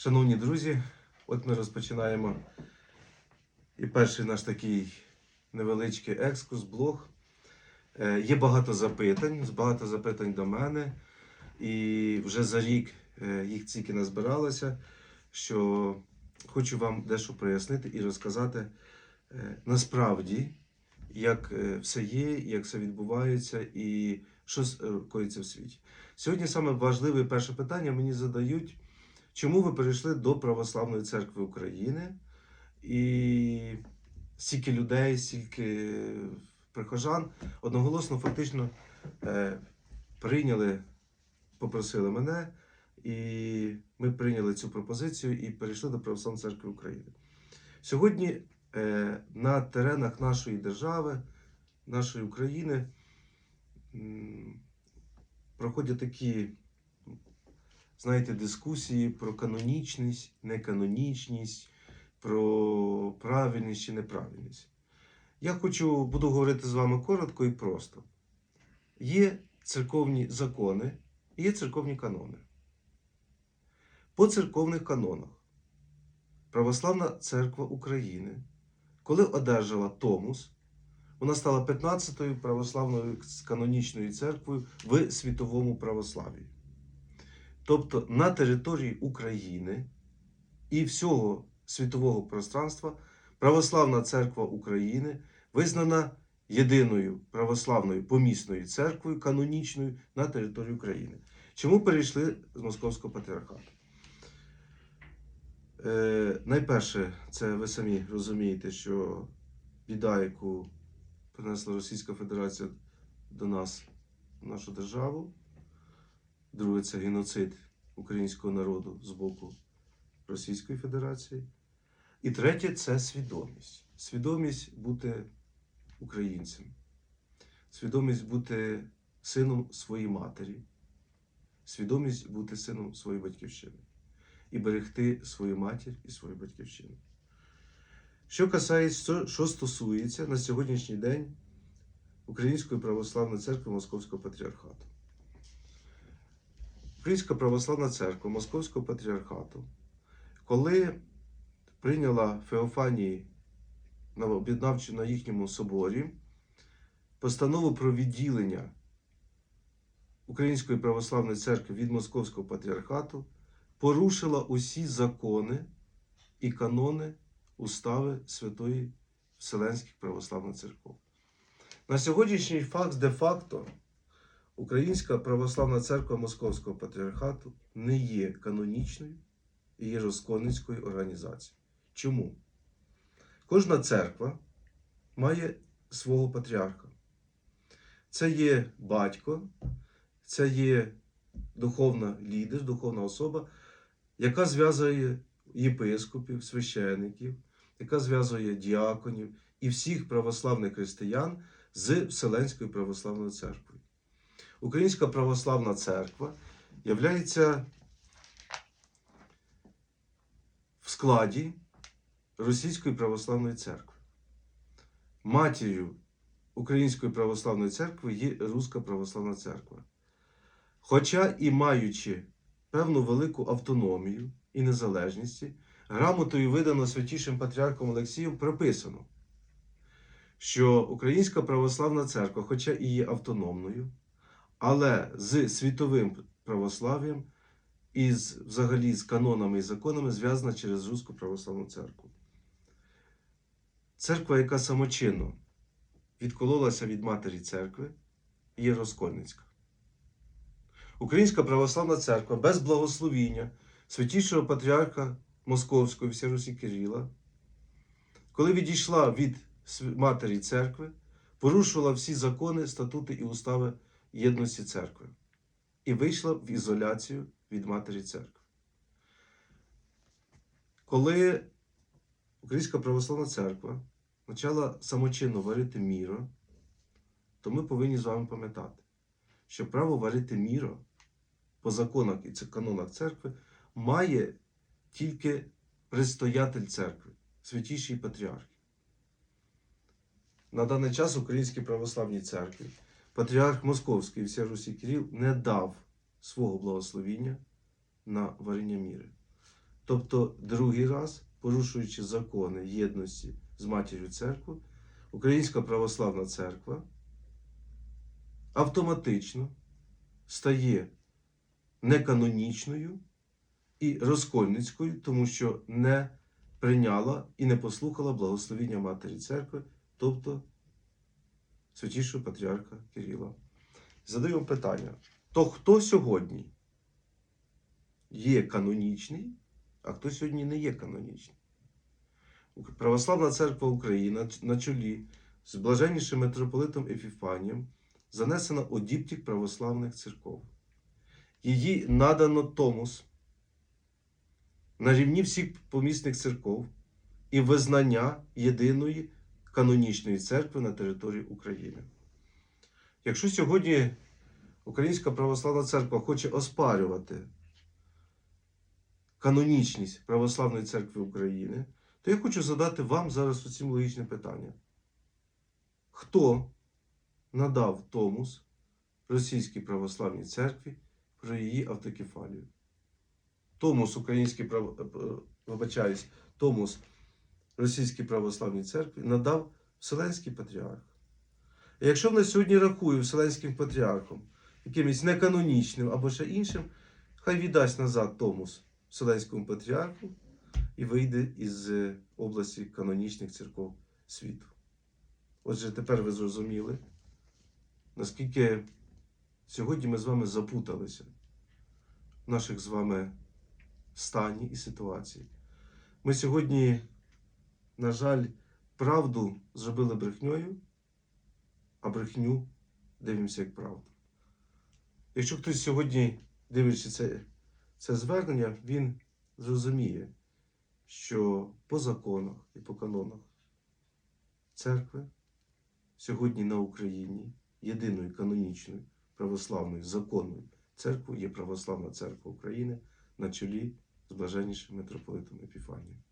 Шановні друзі, от ми розпочинаємо і перший наш такий невеличкий екскурс, блог. Е, Є багато запитань, багато запитань до мене. І вже за рік е, їх тільки назбиралося, що хочу вам дещо прояснити і розказати е, насправді, як все є, як все відбувається і що коїться в світі. Сьогодні саме важливе перше питання мені задають. Чому ви перейшли до Православної церкви України? І стільки людей, стільки прихожан одноголосно фактично е, прийняли, попросили мене, і ми прийняли цю пропозицію і перейшли до Православної церкви України. Сьогодні е, на теренах нашої держави, нашої України проходять такі знаєте, дискусії про канонічність, неканонічність, про правильність чи неправильність. Я хочу, буду говорити з вами коротко і просто. Є церковні закони, і є церковні канони. По церковних канонах Православна церква України, коли одержала Томус, вона стала 15-ю православною канонічною церквою в світовому православ'ї. Тобто на території України і всього світового пространства Православна церква України визнана єдиною православною помісною церквою канонічною на території України. Чому перейшли з Московського патріархату? Е, найперше, це ви самі розумієте, що біда, яку принесла Російська Федерація до нас, в нашу державу. Друге це геноцид українського народу з боку Російської Федерації. І третє це свідомість. Свідомість бути українцем, свідомість бути сином своєї матері, свідомість бути сином своєї батьківщини і берегти свою матір і свою батьківщину. Що касається, що стосується на сьогоднішній день Української православної церкви Московського патріархату. Українська православна церква Московського патріархату, коли прийняла Феофанії на об'єднавчу на їхньому соборі постанову про відділення Української православної церкви від Московського патріархату, порушила усі закони і канони устави Святої Вселенських православних церков. На сьогоднішній факт де-факто Українська православна церква Московського патріархату не є канонічною і є розкольницькою організацією. Чому? Кожна церква має свого патріарха. Це є батько, це є духовна лідер, духовна особа, яка зв'язує єпископів, священиків, яка зв'язує діаконів і всіх православних християн з Вселенською православною церквою. Українська православна церква являється в складі Російської православної церкви. Матір'ю Української православної церкви є Руська православна церква. Хоча і маючи певну велику автономію і незалежність, грамотою видано святішим патріархом Олексієм прописано, що Українська православна церква, хоча і є автономною, але з світовим православ'ям і з, взагалі з канонами і законами зв'язана через Руську православну церкву. Церква, яка самочинно відкололася від матері церкви, є розкольницька. Українська православна церква без благословіння святішого патріарха Московської Всерусі Кирила, коли відійшла від матері церкви, порушувала всі закони, статути і устави єдності церкви і вийшла в ізоляцію від матері церкви. Коли Українська православна церква почала самочинно варити міро, то ми повинні з вами пам'ятати, що право варити міро по законах і канонах церкви має тільки предстоятель церкви, святіший патріарх. На даний час Українській православній церкві патріарх Московський Всія Русі Кирил не дав свого благословіння на варення міри. Тобто, другий раз, порушуючи закони єдності з матір'ю церкви, Українська православна церква автоматично стає неканонічною і розкольницькою, тому що не прийняла і не послухала благословіння Матері Церкви, тобто святішого патріарха Кирила. Задаю питання: то хто сьогодні є канонічний, а хто сьогодні не є канонічний? Православна церква України на чолі з блаженнішим митрополитом Епіфанієм занесена у діптік православних церков. Її надано Томос на рівні всіх помісних церков і визнання єдиної канонічної церкви на території України. Якщо сьогодні Українська православна церква хоче оспарювати канонічність Православної церкви України, то я хочу задати вам зараз оцім логічне питання. Хто надав Томус Російській православній церкві про її автокефалію? Томус Українській прав... е, вибачаюсь, Томус Російській православній церкві надав Вселенський патріарх. І якщо вона сьогодні рахує Вселенським патріархом якимось неканонічним або ще іншим, хай віддасть назад Томус Вселенському патріарху і вийде із е, області канонічних церков світу. Отже, тепер ви зрозуміли, наскільки сьогодні ми з вами запуталися в наших з вами стані і ситуації. Ми сьогодні, на жаль, правду зробили брехньою, а брехню дивимося як правду. Якщо хтось сьогодні, дивлячись це, це звернення, він зрозуміє, що по законах і по канонах церкви сьогодні на Україні єдиною канонічною православною законною церквою є Православна Церква України на чолі з блаженнішим митрополитом Епіфанієм.